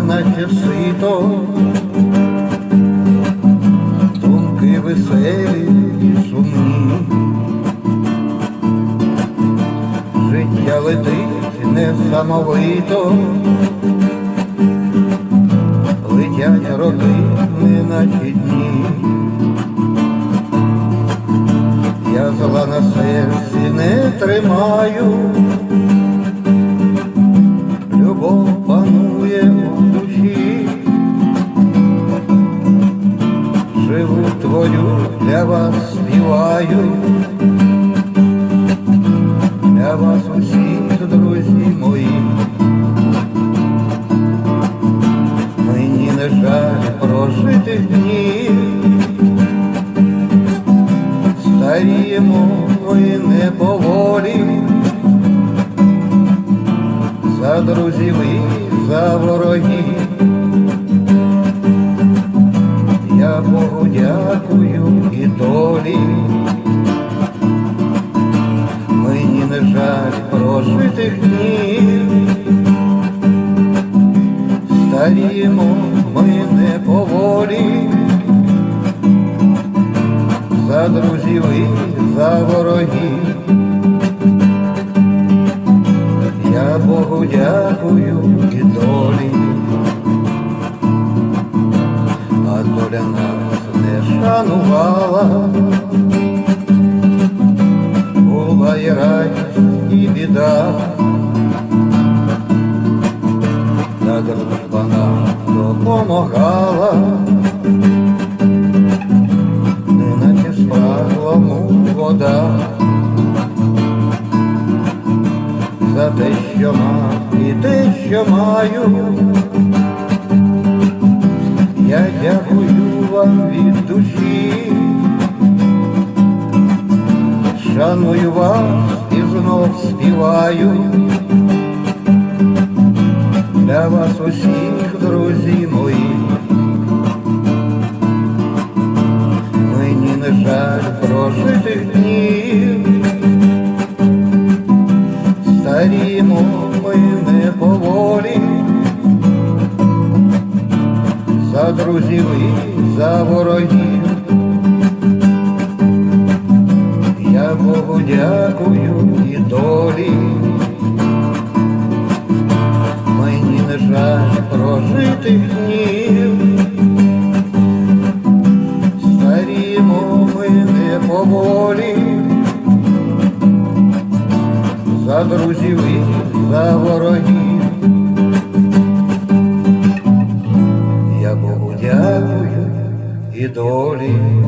наче сито, думки веселі і сумні. Життя летить несамовито, летять роки, неначе дні. Я зла на серці не тримаю, живу твою для вас співаю, для вас усіх, друзі мої. Мені не жаль прожитих днів, старіємо ми не поволі, за друзів і за прожитих днів, старіємо ми не поволі, за друзів і за ворогів. Я Богу дякую і долі, а доля нас не шанувала, і біда, дружба допомагала, неначе спраглому вода. За те, що мав і те, що маю, я дякую вам від душі, шаную вас знов співаю. Для вас усіх, друзі мої, мені не жаль прожитих днів. Старімо ми не поволі, за друзів і за ворогів. Богу дякую і долі. Мені не жаль прожитих днів. Старімо ми не поволі за друзів і за ворогів. Я Богу дякую і долі.